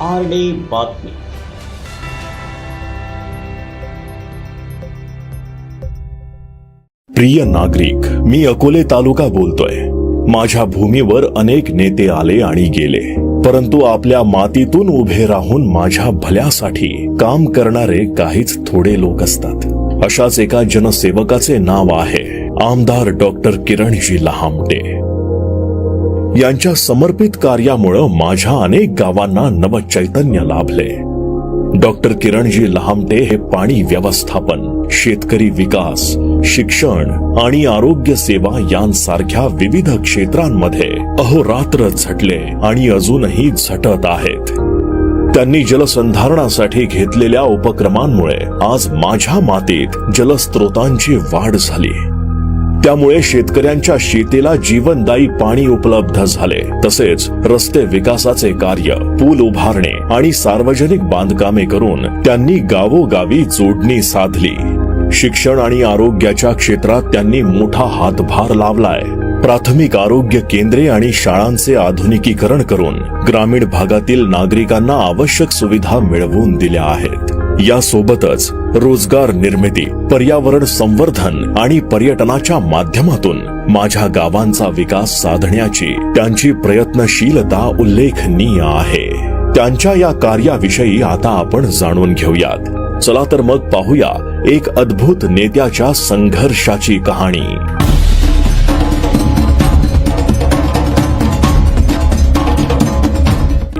R D बातमी. प्रिय नागरिक मी अकोले तालुका बोलतोय. माझ्या भूमीवर अनेक नेते आले आणि गेले. परंतु आपल्या मातीतून उभे राहून माझ्या भल्यासाठी काम करणारे काहीच थोडे लोक असतात. अशाच एका जनसेवकाचे नाव आहे आमदार डॉक्टर किरणजी लहामटे. यांच्या समर्पित कार्यामुळं माझ्या अनेक गावांना नवचैतन्य लाभले. डॉक्टर किरणजी लहामटे हे पाणी व्यवस्थापन शेतकरी विकास शिक्षण आणि आरोग्य सेवा यांसारख्या विविध क्षेत्रांमध्ये अहोरात्र झटले आणि अजूनही झटत आहेत. त्यांनी जलसंधारणासाठी घेतलेल्या उपक्रमांमुळे आज माझ्या मातीत जलस्रोतांची वाढ झाली. त्यामुळे शेतकऱ्यांच्या शेतीला जीवनदायी पाणी उपलब्ध झाले. तसेच रस्ते विकासाचे कार्य पूल उभारणे आणि सार्वजनिक बांधकामे करून त्यांनी गावोगावी जोडणी साधली. शिक्षण आणि आरोग्याच्या क्षेत्रात त्यांनी मोठा हातभार लावलाय. प्राथमिक आरोग्य केंद्रे आणि शाळांचे आधुनिकीकरण करून ग्रामीण भागातील नागरिकांना आवश्यक सुविधा मिळवून दिल्या आहेत. यासोबतच रोजगार निर्मिती पर्यावरण संवर्धन आणि पर्यटनाच्या माध्यमातून माझ्या गावांचा विकास साधण्याची त्यांची प्रयत्नशीलता उल्लेखनीय आहे. त्यांच्या या कार्याविषयी आता आपण जाणून घेऊयात. चला तर मग पाहूया एक अद्भुत नेत्याच्या संघर्षाची कहाणी.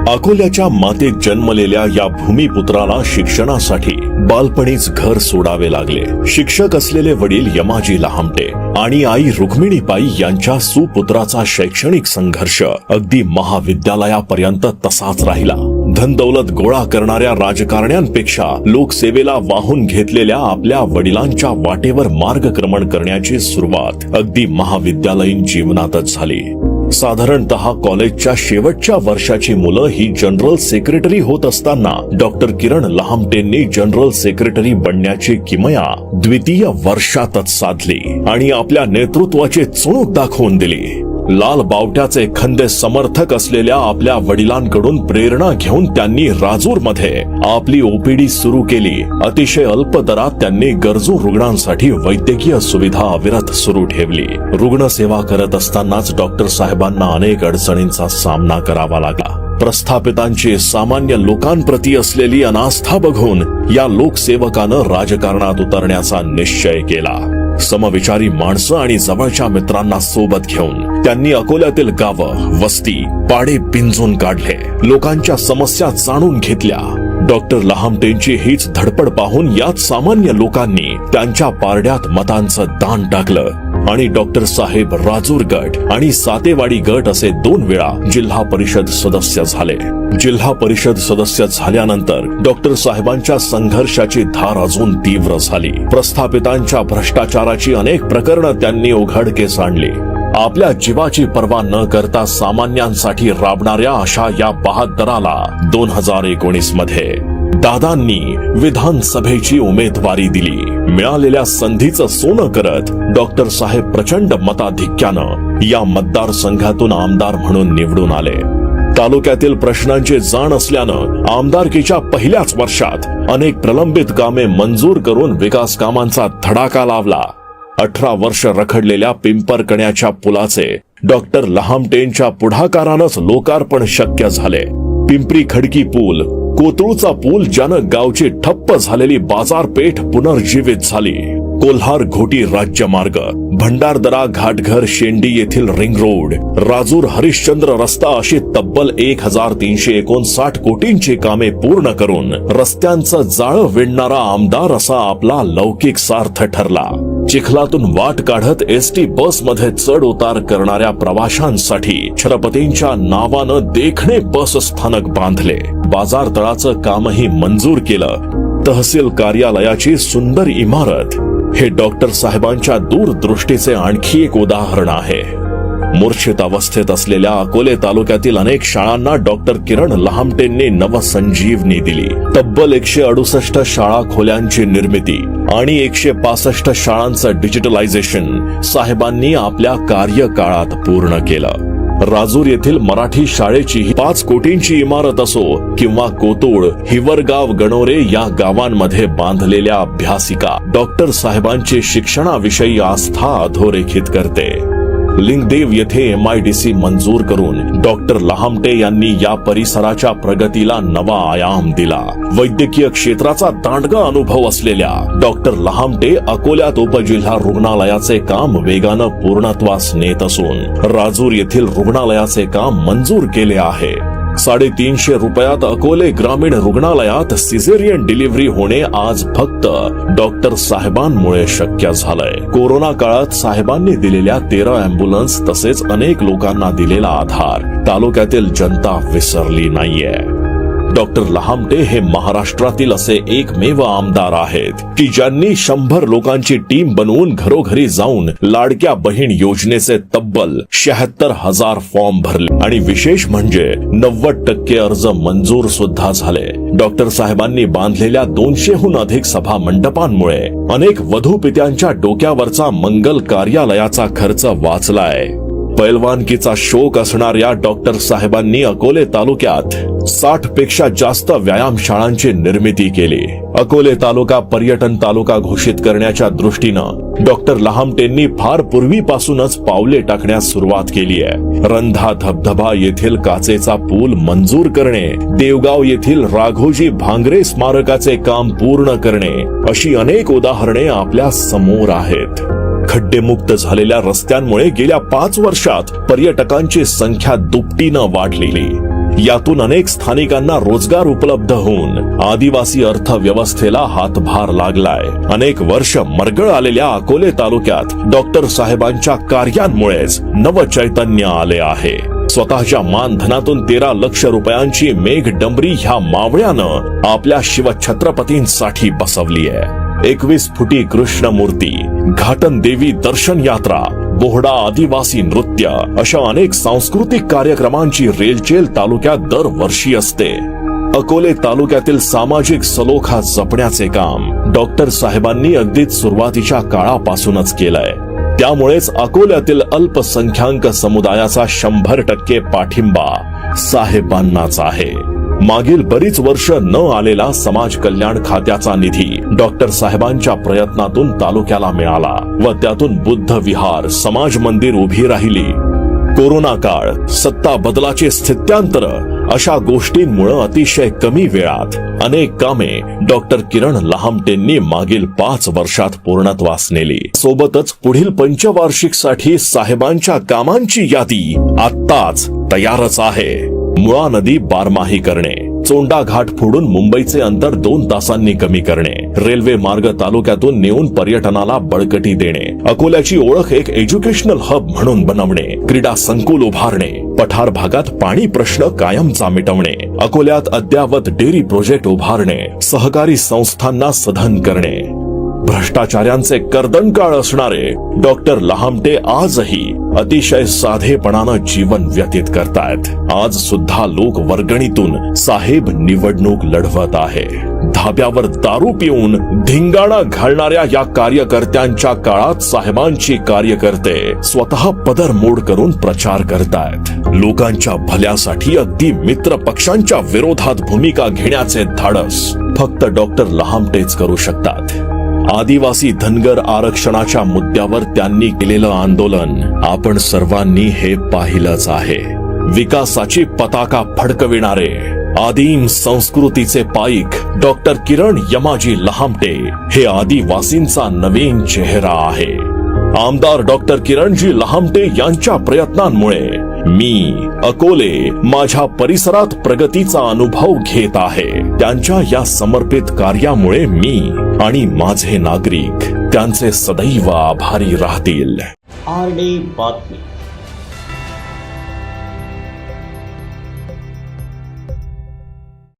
अकोल्याच्या मातेत जन्मलेल्या या भूमिपुत्राला शिक्षणासाठी बालपणीच घर सोडावे लागले. शिक्षक असलेले वडील यमाजी लहामटे आणि आई रुक्मिणीबाई यांच्या सुपुत्राचा शैक्षणिक संघर्ष अगदी महाविद्यालयापर्यंत तसाच राहिला. धनदौलत गोळा करणाऱ्या राजकारण्यांपेक्षा लोकसेवेला वाहून घेतलेल्या आपल्या वडिलांच्या वाटेवर मार्गक्रमण करण्याची सुरुवात अगदी महाविद्यालयीन जीवनातच झाली. साधारणतः कॉलेजच्या शेवटच्या वर्षाची मुलं ही जनरल सेक्रेटरी होत असताना डॉक्टर किरण लहामटेंनी जनरल सेक्रेटरी बनण्याची किमया द्वितीय वर्षातच साधली आणि आपल्या नेतृत्वाचे चुणूक दाखवून दिली. लाल बावट्याचे खंदे समर्थक असलेल्या आपल्या वडिलांकडून प्रेरणा घेऊन त्यांनी राजूरमध्ये आपली ओपीडी सुरू केली. अतिशय अल्प दरात त्यांनी गरजू रुग्णांसाठी वैद्यकीय सुविधा अविरत सुरू ठेवली. रुग्णसेवा करत असतानाच डॉक्टर साहेबांना अनेक अडचणींचा सामना करावा लागला. प्रस्थापितांची सामान्य लोकांप्रती असलेली अनास्था बघून या लोकसेवकानं राजकारणात उतरण्याचा निश्चय केला. समविचारी माणसं आणि जवळच्या मित्रांना सोबत घेऊन त्यांनी अकोल्यातील गावं वस्ती पाडे पिंजून काढले. लोकांच्या समस्या जाणून घेतल्या. डॉक्टर लहामटेंची हीच धडपड पाहून याच सामान्य लोकांनी त्यांच्या पारड्यात मतांचं दान टाकलं. आणि डॉक्टर साहेब राजूर गट आणि सातेवाडी गट असे दोन वेळा जिल्हा परिषद सदस्य झाले. जिल्हा परिषद सदस्य झाल्यानंतर डॉक्टर साहेबांच्या संघर्षाची धार अजून तीव्र झाली. प्रस्थापितांच्या भ्रष्टाचाराची अनेक प्रकरणं त्यांनी उघडकीस आणली. आपल्या जीवाची पर्वा न करता सामान्यांसाठी राबणाऱ्या अशा या बहादराला दोन हजार एकोणीसमध्ये दादांनी विधानसभेची उमेदवारी दिली. मिळालेल्या संधीचं सोनं करत डॉक्टर साहेब प्रचंड मताधिक्यानं या मतदारसंघातून आमदार म्हणून निवडून आले. तालुक्यातील प्रश्नांची जाण असल्यानं आमदारकीच्या पहिल्याच वर्षात अनेक प्रलंबित कामे मंजूर करून विकास कामांचा धडाका लावला. अठरा वर्ष रखडलेल्या पिंपरकण्याच्या पुलाचे डॉक्टर लहामटेंच्या पुढाकारानंच लोकार्पण शक्य झाले. पिंपरी खडकी पूल कोतळूचा पूल ज्यानं गावची ठप्प झालेली बाजारपेठ पुनर्जीवित झाली. कोल्हार घोटी राज्यमार्ग भंडारदरा घाटघर शेंडी येथील रिंग रोड राजूर हरिश्चंद्र रस्ता अशी तब्बल एक हजार तीनशे एकोणसाठ कोटींची कामे पूर्ण करून रस्त्यांचं जाळं विणणारा आमदार असा आपला लौकिक सार्थ ठरला. चिखलातून वाट काढत एस टी बसमध्ये चढ उतार करणाऱ्या प्रवाशांसाठी छत्रपतींच्या नावानं देखणे बस स्थानक बांधले. बाजार तळाचं कामही मंजूर केलं. तहसील कार्यालयाची सुंदर इमारत. हे डॉक्टर साहेबांच्या दूरदृष्टीचे आणखी एक उदाहरण आहे. मूर्छित अवस्थेत असलेल्या अकोले तालुक्यातील अनेक शाळांना डॉक्टर किरण लहामटेंनी नवसंजीवनी दिली. तब्बल एकशे अडुसष्ट शाळा खोल्यांची निर्मिती आणि एकशे पासष्ट शाळांचं डिजिटलायझेशन साहेबांनी आपल्या कार्यकाळात पूर्ण केलं. राजूर येथील मराठी शाळेची पाच कोटींची इमारत असो किंवा कोतुळ हिवरगाव गणोरे या गावांमध्ये बांधलेल्या अभ्यासिका डॉक्टर साहेबांची शिक्षणाविषयी आस्था अधोरेखित करते. लिंगदेव येथे एम आय डी सी मंजूर करून डॉक्टर लहामटे यांनी या परिसराच्या प्रगतीला नवा आयाम दिला. वैद्यकीय क्षेत्राचा दांडगा अनुभव असलेल्या डॉक्टर लहामटे अकोल्यात उपजिल्हा रुग्णालयाचे काम वेगानं पूर्णत्वास नेत असून राजूर येथील रुग्णालयाचे काम मंजूर केले आहे. साडेतीनशे रुपयात अकोले ग्रामीण रुग्णालयात सिझेरियन डिलिव्हरी होणे आज फक्त डॉक्टर साहेबांमुळे शक्य झालंय. कोरोना काळात साहेबांनी दिलेल्या तेरा अँब्युलन्स तसेच अनेक लोकांना दिलेला आधार. तालुक्यातील जनता विसरली नाहीये. डॉक्टर लहामटे हे महाराष्ट्रातील असे एकमेव आमदार आहेत की ज्यांनी शंभर लोकांची टीम बनवून घरोघरी जाऊन लाडक्या बहीण योजनेचे तब्बल शहात्तर हजार फॉर्म भरले. आणि विशेष म्हणजे नव्वद टक्के अर्ज मंजूर सुद्धा झाले. डॉक्टर साहेबांनी बांधलेल्या दोनशेहून अधिक सभा मंडपांमुळे अनेक वधूपित्यांच्या डोक्यावरचा मंगल कार्यालयाचा खर्च वाचलाय. पैलवानकीचा शोक असणाऱ्या डॉक्टर साहेबांनी अकोले तालुक्यात साठपेक्षा जास्त व्यायामशाळांची निर्मिती केली. अकोले तालुका पर्यटन तालुका घोषित करण्याच्या दृष्टीनं डॉक्टर लहामटेंनी फार पूर्वीपासूनच पावले टाकण्यास सुरुवात केली आहे. रंधा धबधबा येथील काचेचा पूल मंजूर करणे देवगाव येथील राघोजी भांगरे स्मारकाचे काम पूर्ण करणे अशी अनेक उदाहरणे आपल्यासमोर आहेत. खड्डेमुक्त झालेल्या रस्त्यांमुळे गेल्या पाच वर्षात पर्यटकांची संख्या दुपटीनं वाढलेली. यातून अनेक स्थानिकांना रोजगार उपलब्ध होऊन आदिवासी अर्थव्यवस्थेला हातभार लागलाय. अनेक वर्ष मरगळ आलेल्या अकोले तालुक्यात डॉक्टर साहेबांच्या कार्यांमुळेच नव चैतन्य आले आहे. स्वतःच्या मानधनातून तेरा लक्ष रुपयांची मेघ डंबरी ह्या मावळ्यानं आपल्या शिवछत्रपतींसाठी बसवली आहे एकवीस फुटी कृष्ण मूर्ती घाटन देवी दर्शन यात्रा बोहडा आदिवासी नृत्य अशा अनेक सांस्कृतिक कार्यक्रमांची रेलचेल तालुक्यात दरवर्षी असते. अकोले तालुक्यातील सामाजिक सलोखा जपण्याचे काम डॉक्टर साहेबांनी अगदीच सुरुवातीच्या काळापासूनच केलंय. त्यामुळेच अकोल्यातील अल्पसंख्याक समुदायाचा शंभर टक्के पाठिंबा साहेबांनाच आहे. मागील बरीच वर्ष न आलेला समाज कल्याण खात्याचा निधी डॉक्टर साहेबांच्या प्रयत्नातून तालुक्याला मिळाला व त्यातून बुद्ध विहार समाज मंदिर उभी राहिली. कोरोना काळ सत्ता बदलाचे स्थित्यांतर अशा गोष्टींमुळे अतिशय कमी वेळात अनेक कामे डॉक्टर किरण लहामटेंनी मागील पाच वर्षात पूर्णत्वास नेली. सोबतच पुढील पंचवार्षिकसाठी साहेबांच्या कामांची यादी आत्ताच तयारच आहे. मुळा नदी बारमाही करणे चोंडा घाट फोडून मुंबईचे अंतर दोन तासांनी कमी करणे रेल्वे मार्ग तालुक्यातून नेऊन पर्यटनाला बळकटी देणे अकोल्याची ओळख एक एज्युकेशनल हब म्हणून बनवणे क्रीडा संकुल उभारणे पठार भागात पाणी प्रश्न कायमचा मिटवणे अकोल्यात अद्यावत डेअरी प्रोजेक्ट उभारणे सहकारी संस्थांना सधन करणे. भ्रष्टाचार्यांचे कर्दनकाळ असणारे डॉक्टर लहामटे आजही अतिशय साधेपणानं जीवन व्यतीत करतायत. आज सुद्धा लोक वर्गणीतून साहेब निवडणूक लढवत आहे. धाब्यावर दारू पिऊन धिंगाणा घालणाऱ्या या कार्यकर्त्यांच्या काळात साहेबांची कार्यकर्ते स्वतः पदर मोड करून प्रचार करतायत. लोकांच्या भल्यासाठी अगदी मित्र पक्षांच्या विरोधात भूमिका घेण्याचे धाडस फक्त डॉक्टर लहामटेच करू शकतात. आदिवासी धनगर आरक्षणाच्या मुद्द्यावर त्यांनी केलेलं आंदोलन. आपण सर्वांनी हे पाहिलंच आहे. विकासाची पताका फडकविणारे आदिम संस्कृतीचे पाईक डॉक्टर किरण यमाजी लहामटे हे आदिवासींचा नवीन चेहरा आहे. आमदार डॉक्टर किरणजी लहामटे यांच्या प्रयत्नांमुळे मी अकोले माझ्या परिसरात प्रगतीचा अनुभव घेत आहे. त्यांच्या या समर्पित कार्यामुळे मी आणि माझे नागरिक त्यांचे सदैव आभारी राहतील. आर डी बातमी.